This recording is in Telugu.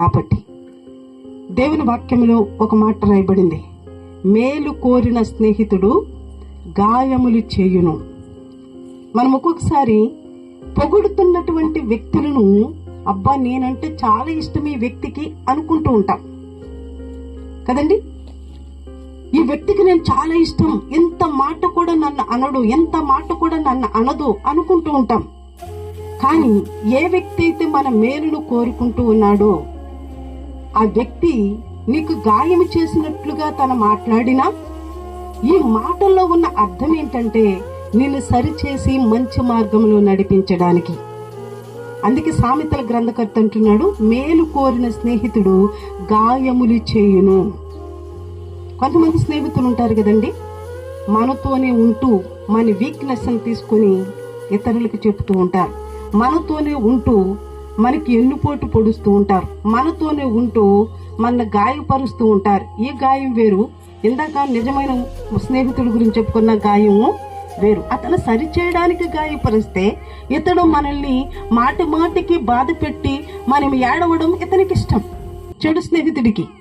కాబట్టి దేవుని వాక్యంలో ఒక మాట రాయబడింది. మేలు కోరిన స్నేహితుడు గాయములు చేయును. మనం ఒక్కొక్కసారి పొగుడుతున్నటువంటి వ్యక్తులను అబ్బా నేనంటే చాలా ఇష్టం ఈ వ్యక్తికి అనుకుంటూ ఉంటాం. కదండి? ఈ వ్యక్తికి నేను చాలా ఇష్టం ఎంత మాట కూడా నన్ను అనడు ఎంత మాట కూడా నన్ను అనదు అనుకుంటూ ఉంటాం. కానీ ఏ వ్యక్తి అయితే మన మేలును కోరుకుంటూ ఉన్నాడో ఆ వ్యక్తి నీకు గాయం చేసినట్లుగా తన మాట్లాడినా? ఈ మాటల్లో ఉన్న అర్థం ఏంటంటే నిన్ను సరిచేసి మంచి మార్గంలో నడిపించడానికి. అందుకే సామెతల గ్రంథకర్త అంటున్నాడు మేలు కోరిన స్నేహితుడు గాయములు చేయును. కొంతమంది స్నేహితులు ఉంటారు కదండి మనతోనే ఉంటూ మన వీక్నెస్ని తీసుకొని ఇతరులకు చెప్తూ ఉంటారు. మనతోనే ఉంటూ మనకి ఎన్నుపోటు పొడుస్తూ ఉంటారు. మనతోనే ఉంటూ మన గాయపరుస్తూ ఉంటారు. ఈ గాయం వేరు. ఇందాక నిజమైన స్నేహితుడి గురించి చెప్పుకున్న గాయము వేరు. అతను సరిచేయడానికి గాయపరిస్తే ఇతడు మనల్ని మాటి మాటికి బాధ పెట్టి మనం ఏడవడం ఇతనికి ఇష్టం చెడు స్నేహితుడికి.